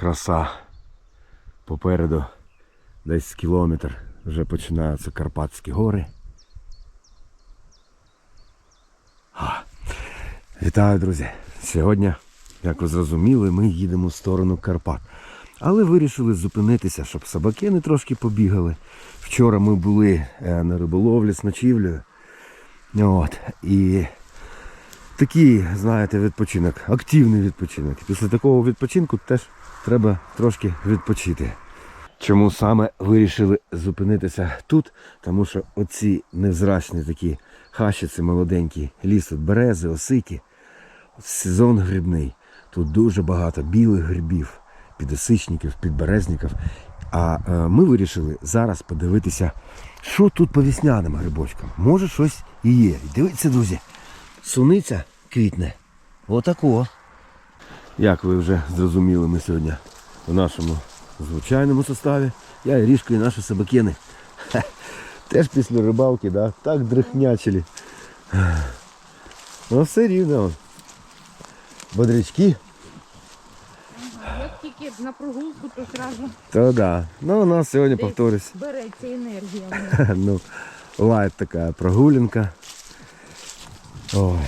краса. Попереду десь кілометр вже починаються Карпатські гори. Вітаю, друзі! Сьогодні, як ви зрозуміли, ми їдемо в сторону Карпат. Але вирішили зупинитися, щоб собаки не трошки побігали. Вчора ми були е, на риболовлі з ночівлею. От. І такий, знаєте, відпочинок, активний відпочинок. Після такого відпочинку теж треба трошки відпочити. Чому саме вирішили зупинитися тут? Тому що оці невзрачні такі хащиці молоденькі, ліс берези, осики. Сезон грибний. Тут дуже багато білих грибів, підосичників, підберезників. А е, ми вирішили зараз подивитися, що тут по вісняним грибочкам. Може щось і є. Дивіться, друзі, суниця квітне. Отако. Як ви вже зрозуміли, ми сьогодні у нашому звичайному составі. Я і Рішка, і наші собакени. Теж після рибалки, да? так дрихнячили. Ну все рівно. Бодрячки. Тільки на прогулку, то одразу То да. Ну у нас сьогодні повторюсь. береться енергія. ну, лайт така прогулянка. Ой.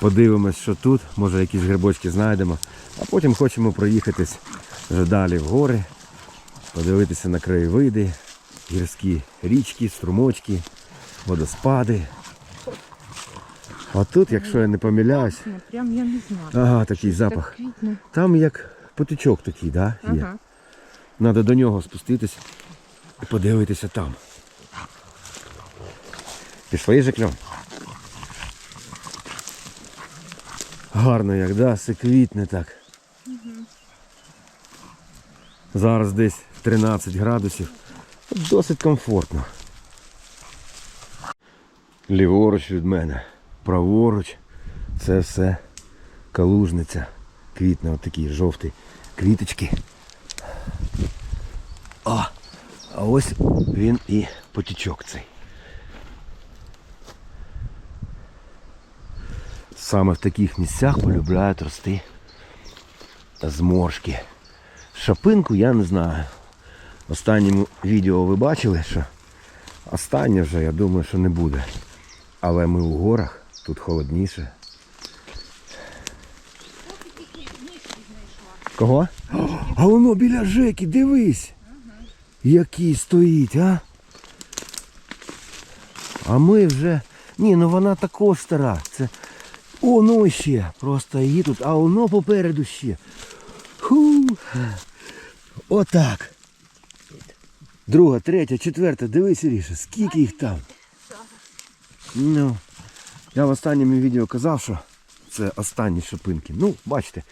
Подивимось, що тут. Може якісь грибочки знайдемо. А потім хочемо проїхатись вже далі в гори, подивитися на краєвиди, гірські річки, струмочки, водоспади. А тут, якщо я не помиляюсь, Прям я не знаю. ага, такий запах. Там як потічок такий, да, є. Ага. Треба до нього спуститись і подивитися там. Пішли Жикльон. Гарно як, да? Все квітне так. Зараз десь 13 градусів. Досить комфортно. Ліворуч від мене, праворуч. Це все калужниця. Квітне, отакі жовті квіточки. А, а ось він і потічок цей. Саме в таких місцях полюбляють рости зморшки. Шапинку я не знаю. В останньому відео ви бачили, що останнє вже, я думаю, що не буде. Але ми у горах, тут холодніше. Кого? А воно біля Жеки, дивись. Який стоїть, а? А ми вже... Ні, ну вона також стара. Це... О, ну ще. Просто її тут, а воно попереду ще. Ху. Отак. Друга, третя, четверта, дивись, Ріша, скільки їх там. Ну, я в останньому відео казав, що це останні шипинки. Ну, бачите,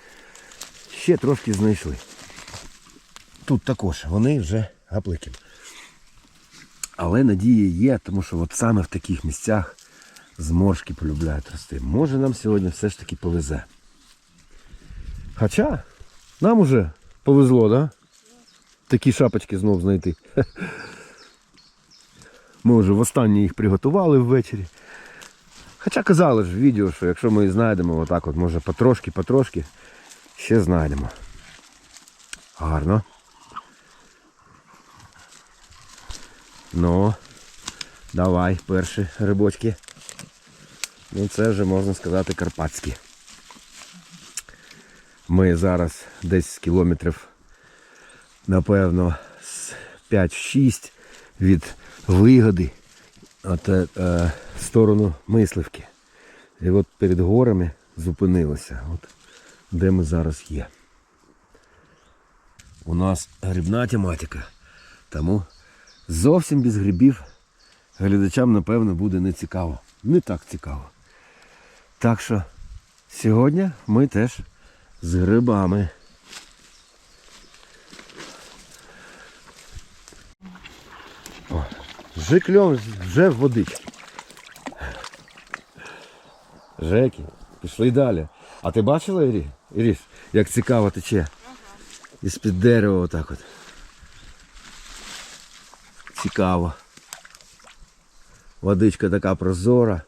ще трошки знайшли. Тут також вони вже гаплики. Але надія є, тому що от саме в таких місцях зморшки полюбляють рости. Може нам сьогодні все ж таки повезе. Хоча нам уже повезло, да? Такі шапочки знов знайти. Ми вже востаннє їх приготували ввечері. Хоча казали ж в відео, що якщо ми їх знайдемо отак от, може потрошки, потрошки, ще знайдемо. Гарно. Ну, давай, перші рибочки. Ну це вже можна сказати карпатські. Ми зараз десь з кілометрів, напевно, з 5-6 від вигоди от, е, е, в сторону мисливки. І от перед горами зупинилися. От, де ми зараз є. У нас грибна тематика, тому зовсім без грибів глядачам, напевно, буде не цікаво. Не так цікаво. Так що сьогодні ми теж з грибами. О, Жикльом вже в водичці. Жеки, пішли далі. А ти бачила, Ірі? Іріш, як цікаво тече? Із-під дерева отак от. Цікаво. Водичка така прозора.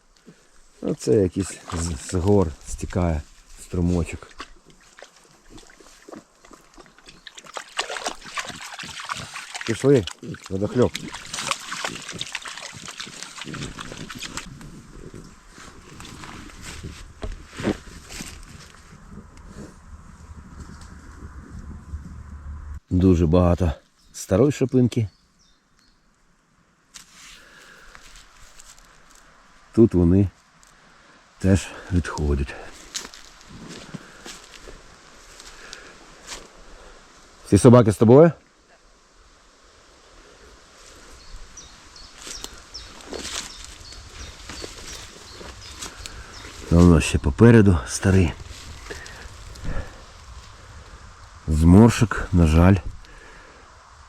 Ну, Оце якийсь з, гор стікає струмочок. Пішли, водохльоп. Дуже багато старої шапинки. Тут вони теж відходять. Всі собаки з тобою? Воно ще попереду старий. Зморшок, на жаль,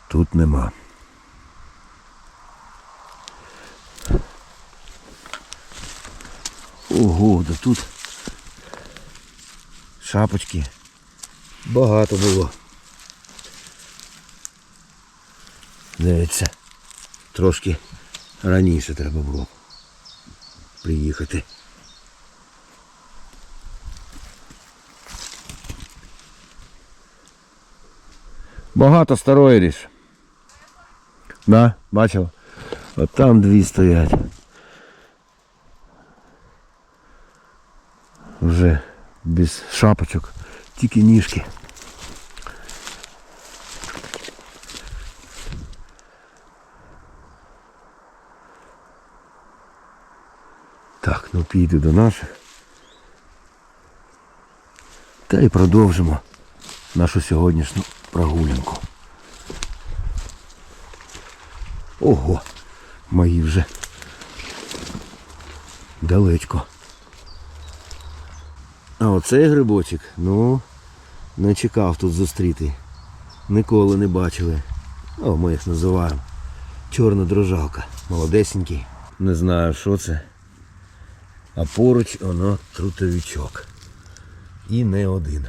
тут нема. Ого, да тут шапочки багато було. Дивіться, трошки раніше треба було приїхати. Багато старої ріж. Да, бачив? От там дві стоять. Вже без шапочок, тільки ніжки. Так, ну піду до наших. Та й продовжимо нашу сьогоднішню прогулянку. Ого, мої вже далечко. А оцей грибочок, ну, не чекав тут зустріти. Ніколи не бачили. О, ми їх називаємо. Чорна дрожалка. Молодесенький. Не знаю, що це. А поруч воно трутовичок. І не один.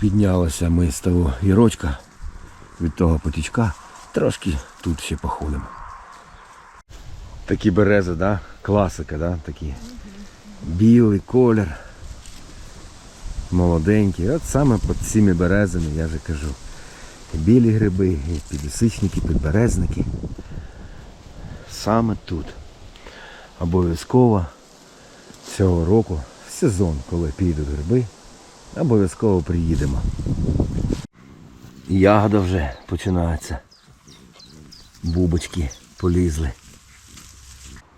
Піднялися ми з того гірочка від того потічка. Трошки тут ще походимо. Такі берези, да? Класика, да? Такі. Білий колір. Молоденький. От саме під цими березами, я вже кажу. І білі гриби, і підлісичники, підберезники. Саме тут. Обов'язково цього року, в сезон, коли підуть гриби, обов'язково приїдемо. Ягода вже починається. Бубочки полізли.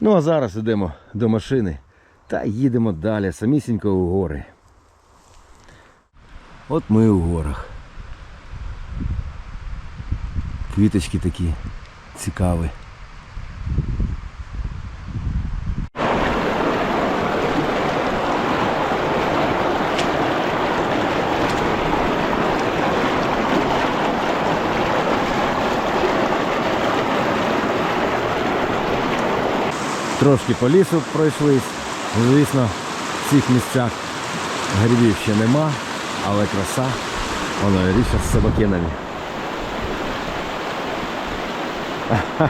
Ну а зараз йдемо до машини та їдемо далі, самісінько у гори. От ми у горах. Квіточки такі цікаві. Трошки по лісу пройшлись. Звісно, в цих місцях грибів ще нема, але краса. Воно і з собакинами.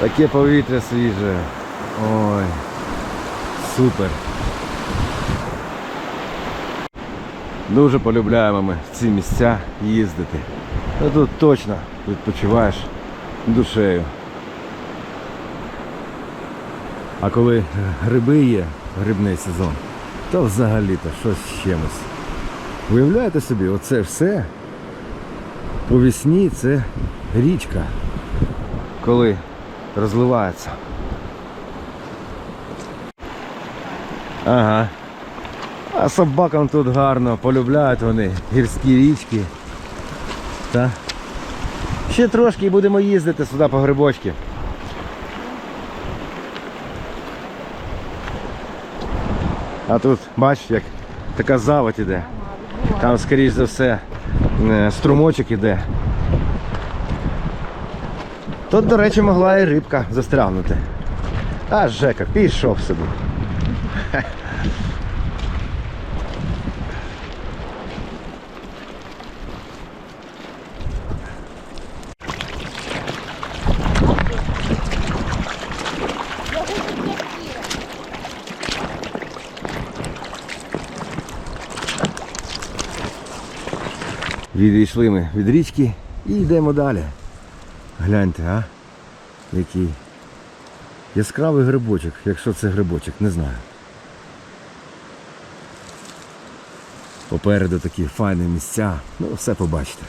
Таке повітря свіже. Ой. Супер. Дуже полюбляємо ми в ці місця їздити. Та тут точно відпочиваєш душею. А коли гриби є, грибний сезон, то взагалі-то щось з чимось. Уявляєте собі, оце все по весні це річка, коли розливається. Ага. А собакам тут гарно, полюбляють вони гірські річки. Та Ще трошки і будемо їздити сюди по грибочки. А тут, бачиш, як така заводь іде. Там, скоріш за все, е, струмочок іде. Тут, до речі, могла і рибка застрягнути. А Жека, пішов собі. Відійшли ми від річки і йдемо далі. Гляньте, а? Який яскравий грибочок, якщо це грибочок, не знаю. Попереду такі файні місця, ну все побачите.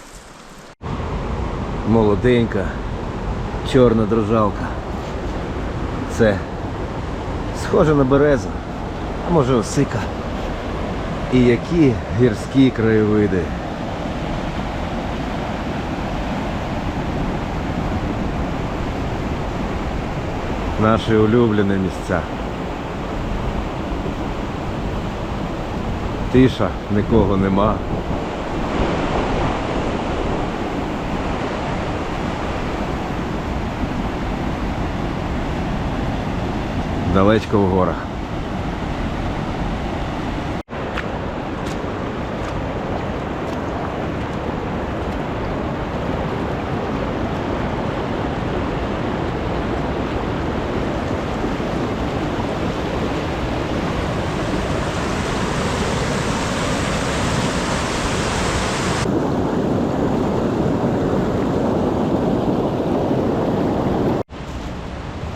Молоденька, чорна дрожалка. Це схоже на березу, а може осика. І які гірські краєвиди. Наші улюблені місця. Тиша, нікого нема. Далечко в горах.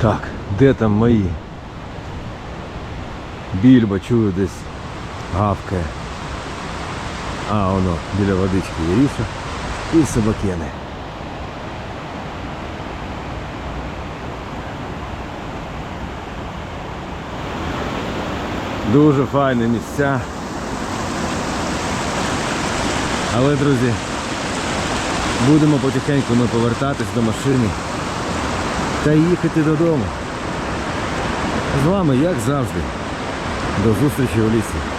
Так, де там мої? Більбо чую десь гавкає. А, воно, біля водички Єріша і собакени. Дуже файні місця. Але, друзі, будемо потихеньку ми повертатись до машини та їхати додому. З вами, як завжди. До зустрічі у лісі.